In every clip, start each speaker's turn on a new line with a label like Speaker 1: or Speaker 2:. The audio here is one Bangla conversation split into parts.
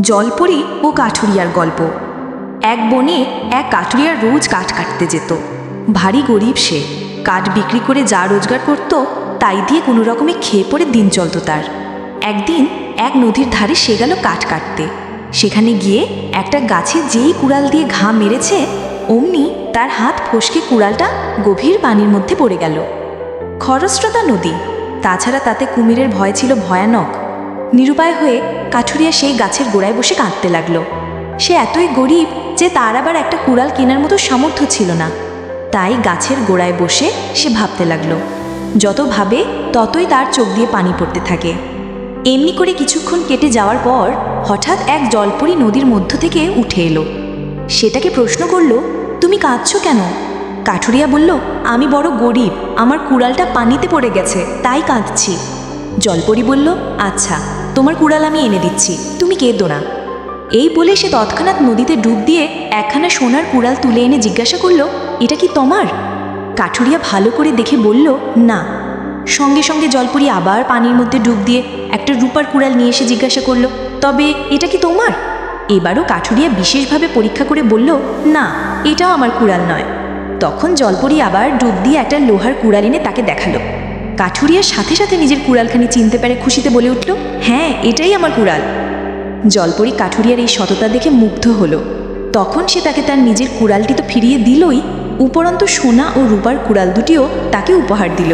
Speaker 1: জলপরি ও কাঠুরিয়ার গল্প। এক বনে এক কাঠুরিয়ার রোজ কাঠ কাটতে যেত। ভারী গরিব সে। কাঠ বিক্রি করে যা রোজগার করত, তাই দিয়ে কোনো রকমে খেয়ে পড়ে দিন চলত তার। একদিন এক নদীর ধারে সে গেল কাঠ কাটতে। সেখানে গিয়ে একটা গাছে যেই কুড়াল দিয়ে ঘা মেরেছে, অমনি তার হাত ফসকে কুড়ালটা গভীর পানির মধ্যে পড়ে গেল। খরস্রোতা নদী। তাছাড়া তাতে কুমিরের ভয় ছিল ভয়ানক। নিরুপায় হয়ে কাঠুরিয়া সেই গাছের গোড়ায় বসে কাঁদতে লাগল। সে এতই গরিব যে তার আবার একটা কুড়াল কেনার মতো সামর্থ্য ছিল না। তাই গাছের গোড়ায় বসে সে ভাবতে লাগল। যত ভাবে, ততই তার চোখ দিয়ে পানি পড়তে থাকে। এমনি করে কিছুক্ষণ কেটে যাওয়ার পর হঠাৎ এক জলপরি নদীর মধ্য থেকে উঠে এলো। সেটাকে প্রশ্ন করল, তুমি কাঁদছো কেন? কাঠুরিয়া বলল, আমি বড় গরিব, আমার কুড়ালটা পানিতে পড়ে গেছে, তাই কাঁদছি। জলপরি বলল আচ্ছা। তোমার কুড়াল আমি এনে দিচ্ছি, তুমি কেঁদো না। এই বলে সে তৎক্ষণাৎ নদীতে ডুব দিয়ে একখানা সোনার কুড়াল তুলে এনে জিজ্ঞাসা করল, এটা কি তোমার? কাঠুরিয়া ভালো করে দেখে বলল, না। সঙ্গে সঙ্গে জলপরি আবার পানির মধ্যে ডুব দিয়ে একটা রূপার কুড়াল নিয়ে এসে জিজ্ঞাসা করল, তবে এটা কি তোমার? এবারও কাঠুরিয়া বিশেষভাবে পরীক্ষা করে বলল, না, এটাও আমার কুড়াল নয়। তখন জলপরি আবার ডুব দিয়ে একটা লোহার কুড়াল এনে তাকে দেখাল। কাঠুরিয়ার সাথে সাথে নিজের কুড়ালখানি চিনতে পেরে খুশিতে বলে উঠল হ্যাঁ এটাই আমার কুড়াল। জলপরি কাঠুরিয়ার এই সততা দেখে মুগ্ধ হলো। তখন সে তাকে তার নিজের কুড়ালটি তো ফিরিয়ে দিলই, উপরন্ত সোনা ও রূপার কুড়াল দুটিও তাকে উপহার দিল।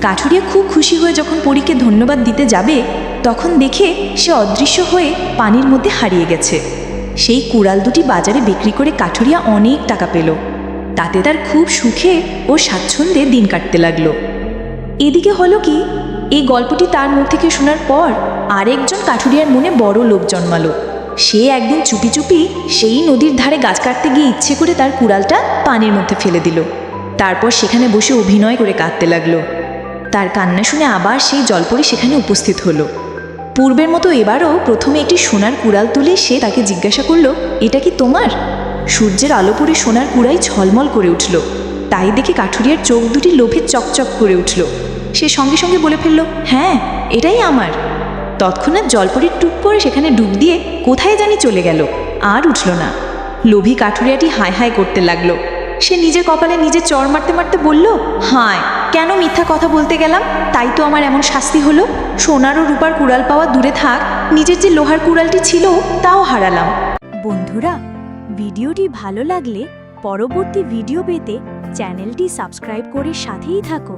Speaker 1: কাঠুরিয়া খুব খুশি হয়ে যখন পরীকে ধন্যবাদ দিতে যাবে, তখন দেখে সে অদৃশ্য হয়ে পানির মধ্যে হারিয়ে গেছে। সেই কুড়াল দুটি বাজারে বিক্রি করে কাঠুরিয়া অনেক টাকা পেল। তাতে তার খুব সুখে ও স্বাচ্ছন্দ্যে দিন কাটতে লাগল। এদিকে হলো কি, এই গল্পটি তার মুখ থেকে শোনার পর আরেকজন কাঠুরিয়ার মনে বড় লোভ জন্মালো। সে একদিন চুপি চুপি সেই নদীর ধারে গাছ কাটতে গিয়ে ইচ্ছে করে তার কুড়ালটা পানির মধ্যে ফেলে দিল। তারপর সেখানে বসে অভিনয় করে কাঁদতে লাগল। তার কান্না শুনে আবার সেই জলপরি সেখানে উপস্থিত হলো। পূর্বের মতো এবারও প্রথমে একটি সোনার কুড়াল তুলে সে তাকে জিজ্ঞাসা করল, এটা কি তোমার? সূর্যের আলো পড়ে সোনার কুড়াই ঝলমল করে উঠল। তাই দেখে কাঠুরিয়ার চোখ দুটি লোভে চকচক করে উঠল। সে সঙ্গে সঙ্গে বলে ফেলল হ্যাঁ এটাই আমার। তৎক্ষণাৎ জলপরির টুপ করে সেখানে ডুব দিয়ে কোথায় জানি চলে গেল, আর উঠল না। লোভী কাঠুরিয়াটি হায় হায় করতে লাগল। সে নিজের কপালে নিজে চর মারতে মারতে বলল, হায়, কেন মিথ্যা কথা বলতে গেলাম? তাই তো আমার এমন শাস্তি হলো। সোনার ও রূপার কুড়াল পাওয়া দূরে থাক, নিজের যে লোহার কুড়ালটি ছিল, তাও হারালাম।
Speaker 2: বন্ধুরা, ভিডিওটি ভালো লাগলে পরবর্তী ভিডিও পেতে চ্যানেলটি সাবস্ক্রাইব করে সাথেই থাকো।